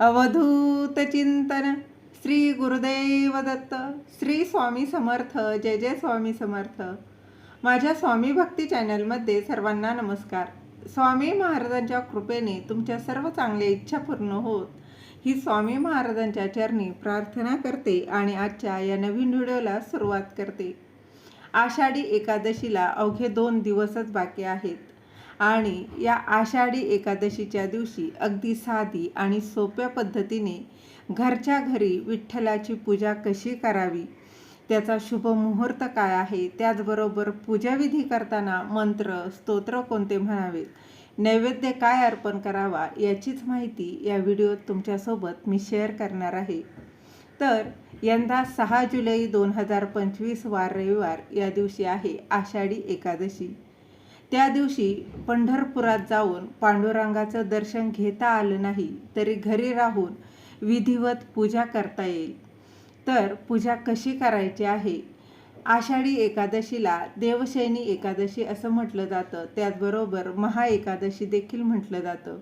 अवधूत चिंतन. श्री गुरुदेव दत्त. श्री स्वामी समर्थ. जय जय स्वामी समर्थ. माझ्या स्वामी भक्ती चॅनलमध्ये सर्वांना नमस्कार. स्वामी महाराजांच्या कृपेने तुमच्या सर्व चांगल्या इच्छा पूर्ण होत. ही स्वामी महाराजांच्या चरणी प्रार्थना करते आणि आजच्या या नवीन व्हिडिओला सुरुवात करते. आषाढी एकादशीला अवघे दोन दिवसच बाकी आहेत. आणि या आषाढी एकादशीच्या दिवशी अगदी साधी आणि सोप्या पद्धतीने घरच्या घरी विठ्ठलाची पूजा कशी करावी? त्याचा शुभ मुहूर्त काय आहे? त्याचबरोबर पूजाविधी करताना मंत्र स्तोत्र कोणते म्हणावेत नैवेद्य काय अर्पण करावा? याचीच माहिती या व्हिडिओत तुमच्यासोबत मी शेअर करणार आहे. तर यंदा सहा जुलै दोन हजार पंचवीस वार रविवार या दिवशी आहे आषाढी एकादशी. त्या दिवशी पंढरपुरात जाऊन पांडुरंगाचं दर्शन घेता आलं नाही तरी घरी राहून विधिवत पूजा करता येईल. तर पूजा कशी करायची आहे? आषाढी एकादशीला देवशैनी एकादशी असं म्हटलं जातं. त्याचबरोबर महा एकादशी देखील म्हटलं जातं.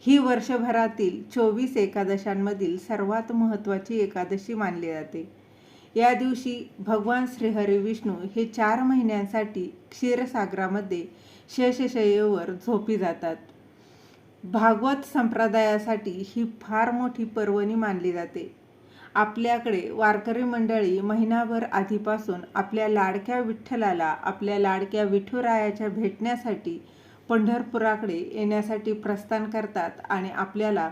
ही वर्षभरातील चोवीस एकादशांमधील सर्वात महत्त्वाची एकादशी मानली जाते. या दिवशी भगवान श्रीहरी विष्णू हे चार महिन्यांसाठी क्षीरसागरामध्ये शेषशय्येवर झोपी जातात. भागवत संप्रदायासाठी ही फार मोठी पर्वणी मानली जाते. आपल्याकडे वारकरी मंडळी महिनाभर आधीपासून आपल्या लाडक्या विठ्ठलाला आपल्या लाडक्या विठुरायाच्या भेटण्यासाठी पंढरपुराकडे येण्यासाठी प्रस्थान करतात आणि आपल्याला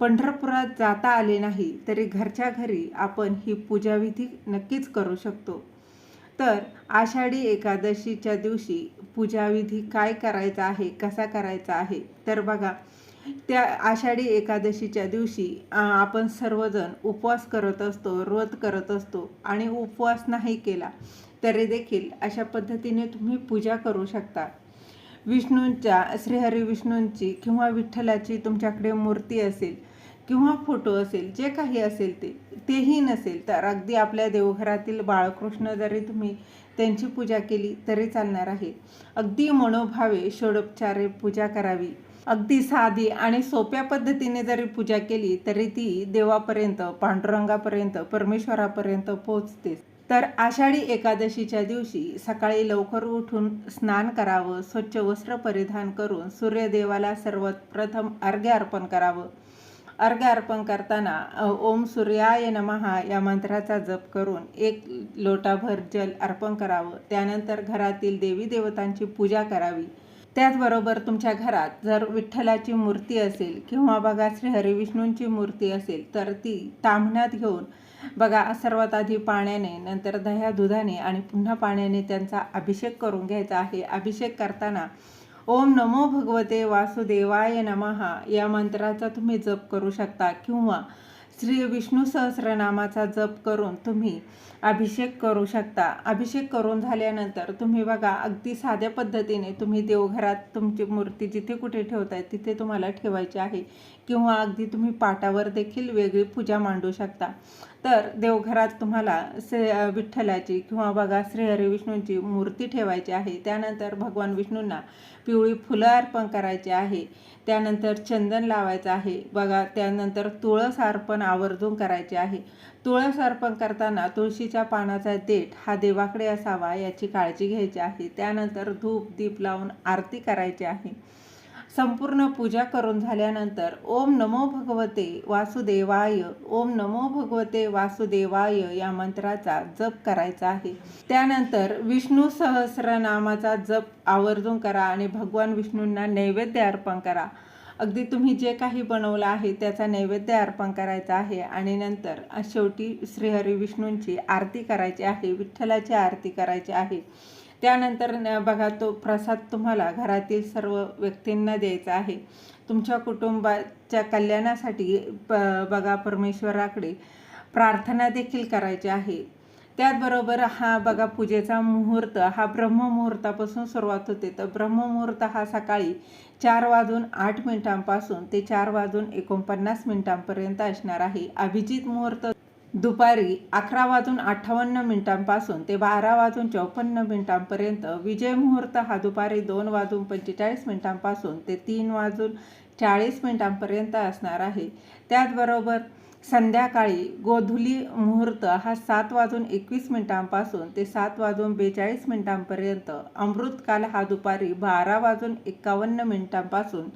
पंढरपुरात जाता आले नाही तरी घरच्या घरी आपण ही पूजाविधी नक्कीच करू शकतो. तर आषाढी एकादशीच्या दिवशी पूजाविधी काय करायचा आहे कसा करायचा आहे? तर बघा त्या आषाढी एकादशीच्या दिवशी आपण सर्वजण उपवास करत असतो व्रत करत असतो आणि उपवास नाही केला तरी देखील अशा पद्धतीने तुम्ही पूजा करू शकता. विष्णूंच्या श्रीहरी विष्णूंची किंवा विठ्ठलाची तुमच्याकडे मूर्ती असेल किंवा फोटो असेल जे काही असेल ते तेही नसेल तर अगदी आपल्या देवघरातील बाळकृष्ण जरी तुम्ही त्यांची पूजा केली तरी चालणार आहे. अगदी मनोभावे षोडोपचारे पूजा करावी. अगदी साधी आणि सोप्या पद्धतीने जरी पूजा केली तरी ती देवापर्यंत पांडुरंगापर्यंत परमेश्वरापर्यंत पोहोचते. तर आषाढी एकादशीच्या दिवशी सकाळी लवकर उठून स्नान करावं स्वच्छ वस्त्र परिधान करून सूर्यदेवाला सर्वात प्रथम अर्घ्य अर्पण करावं. अर्घ्य अर्पण करताना ओम सूर्याय नमहा या मंत्राचा जप करून एक लोटाभर जल अर्पण करावं. त्यानंतर घरातील देवी देवतांची पूजा करावी. त्याचबरोबर तुमच्या घरात जर विठ्ठलाची मूर्ती असेल किंवा बघा श्री हरिविष्णूंची मूर्ती असेल तर ती तांबण्यात घेऊन बघा सर्वात आधी पाण्याने नंतर दह्या दुधाने आणि पुन्हा पाण्याने त्यांचा अभिषेक करून घ्यायचा आहे. अभिषेक करताना ओम नमो भगवते वासुदेवाय नमहा या मंत्राचा तुम्ही जप करू शकता किंवा श्री विष्णू सहस्रनामाचा जप करून तुम्ही अभिषेक करू शकता. अभिषेक करून झाल्यानंतर तुम्ही बघा अगदी साध्या पद्धतीने तुम्ही देवघरात तुमची मूर्ती जिथे कुठे ठेवताय तिथे तुम्हाला ठेवायची आहे. किंवा अगदी तुम्ही पाटावर देखील वेगळी पूजा मांडू शकता. तर देवघरात तुम्हाला श्री विठ्ठलाची किंवा बघा श्रीहरी विष्णूंची मूर्ती ठेवायची आहे. त्यानंतर भगवान विष्णूंना पिवळी फुलं अर्पण करायची आहे. त्यानंतर चंदन लावायचं आहे. बघा त्यानंतर तुळस अर्पण आवर्जून करायचे आहे. तुळस अर्पण करताना तुळशीच्या पानाचा देठ हा देवाकडे असावा याची काळजी घ्यायची आहे. त्यानंतर धूप दीप लावून आरती करायची आहे. संपूर्ण पूजा करून झाल्यानंतर ओम नमो भगवते वासुदेवाय ओम नमो भगवते वासुदेवाय या मंत्राचा जप करायचा आहे. त्यानंतर विष्णू सहस्रनामाचा जप आवर्जून करा आणि भगवान विष्णूंना नैवेद्य अर्पण करा. अगदी तुम्ही जे काही बनवलं आहे त्याचा नैवेद्य अर्पण करायचा आहे आणि नंतर शेवटी श्रीहरी विष्णूंची आरती करायची आहे विठ्ठलाची आरती करायची आहे. त्यानंतर बघा तो प्रसाद तुम्हाला घरातील सर्व व्यक्तींना द्यायचा आहे. तुमच्या कुटुंबाच्या कल्याणासाठी प बघा परमेश्वराकडे प्रार्थना देखील करायची आहे. त्याचबरोबर हा बघा पूजेचा मुहूर्त हा ब्रह्ममुहूर्तापासून सुरुवात होते. तर ब्रह्ममुहूर्त हा सकाळी चार वाजून आठ मिनिटांपासून ते चार वाजून एकोणपन्नास मिनिटांपर्यंत असणार आहे. अभिजित मुहूर्त दुपारी अकरा वाजून अठ्ठावन्न मिनिटांपासून ते बारा वाजून चौपन्न मिनिटांपर्यंत विजय मुहूर्त हा दुपारी दोन वाजून पंचेचाळीस मिनिटांपासून ते तीन वाजून चाळीस मिनिटांपर्यंत असणार आहे. त्याचबरोबर संध्याकाळी गोधुली मुहूर्त हा सात वाजून एकवीस मिनिटांपासून ते सात वाजून बेचाळीस मिनिटांपर्यंत अमृतकाल हा दुपारी बारा वाजून एकावन्न मिनिटांपासून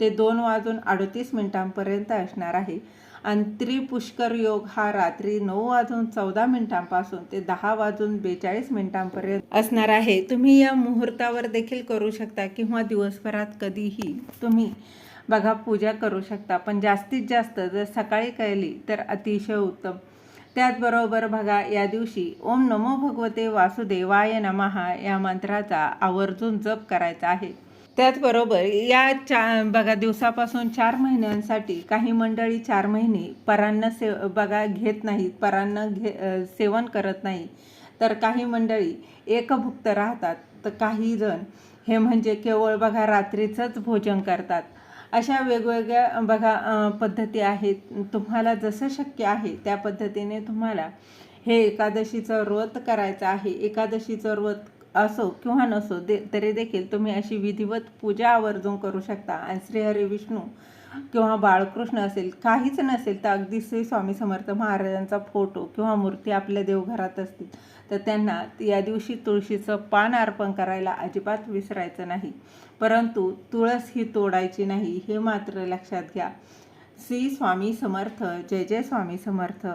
ते दोन वाजून अडतीस मिनिटांपर्यंत असणार आहे. आणि त्रिपुष्कर योग हा रात्री नऊ वाजून चौदा मिनिटांपासून ते दहा वाजून बेचाळीस मिनिटांपर्यंत असणार आहे. तुम्ही या मुहूर्तावर देखील करू शकता किंवा दिवसभरात कधीही तुम्ही बघा पूजा करू शकता. पण जास्तीत जास्त जर सकाळी केली तर अतिशय उत्तम. त्याचबरोबर बघा या दिवशी ओम नमो भगवते वासुदेवाय नमहा या मंत्राचा आवर्जून जप करायचा आहे. त्याचबरोबर या चा बघा दिवसापासून चार महिन्यांसाठी काही मंडळी चार महिने परांना से बघा घेत नाहीत परांना घे सेवन करत नाही तर काही मंडळी एकभुक्त राहतात. तर काही जण हे म्हणजे केवळ बघा रात्रीचंच भोजन करतात. अशा वेगवेगळ्या बघा पद्धती आहेत. तुम्हाला जसं शक्य आहे त्या पद्धतीने तुम्हाला हे एकादशीचं व्रत करायचं आहे. एकादशीचं व्रत असो किंवा नसो दे तरी देखील तुम्ही अशी विधिवत पूजा आवर्जून करू शकता. आणि श्रीहरी विष्णू किंवा बाळकृष्ण असेल काहीच नसेल तर अगदी श्री स्वामी समर्थ महाराजांचा फोटो किंवा मूर्ती आपल्या देवघरात असतील तर त्यांना या दिवशी तुळशीचं पान अर्पण करायला अजिबात विसरायचं नाही. परंतु तुळस ही तोडायची नाही हे मात्र लक्षात घ्या. श्री स्वामी समर्थ जय जय स्वामी समर्थ.